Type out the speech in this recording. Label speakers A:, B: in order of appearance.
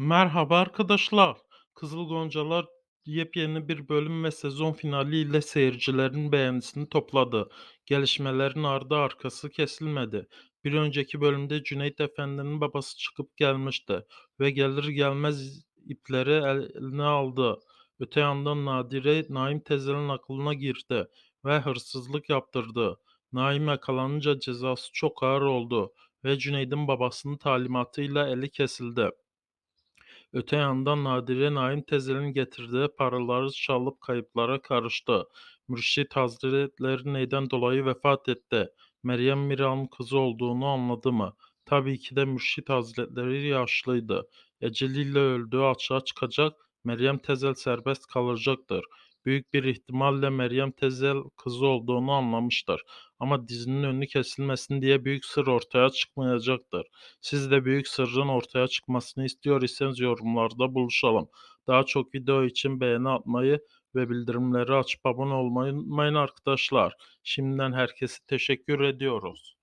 A: Merhaba arkadaşlar. Kızıl Goncalar yepyeni bir bölüm ve sezon finaliyle seyircilerin beğenisini topladı. Gelişmelerin ardı arkası kesilmedi. Bir önceki bölümde Cüneyt Efendi'nin babası çıkıp gelmişti ve gelir gelmez ipleri eline aldı. Öte yandan Nadire Naim Tezel'in aklına girdi ve hırsızlık yaptırdı. Naim yakalanınca cezası çok ağır oldu ve Cüneyt'in babasının talimatıyla eli kesildi. Öte yandan Nadire Naim Tezel'in getirdiği paraları çalıp kayıplara karıştı. Mürşit Hazretleri neyden dolayı vefat etti? Meryem Mira'nın kızı olduğunu anladı mı? Tabii ki de Mürşit Hazretleri yaşlıydı. Eceliyle öldüğü açığa çıkacak, Meryem Tezel serbest kalacaktır. Büyük bir ihtimalle Meryem Tezel kızı olduğunu anlamıştır. Ama dizinin önü kesilmesin diye büyük sır ortaya çıkmayacaktır. Siz de büyük sırrın ortaya çıkmasını istiyor iseniz yorumlarda buluşalım. Daha çok video için beğeni atmayı ve bildirimleri açıp abone olmayı unutmayın arkadaşlar. Şimdiden herkese teşekkür ediyoruz.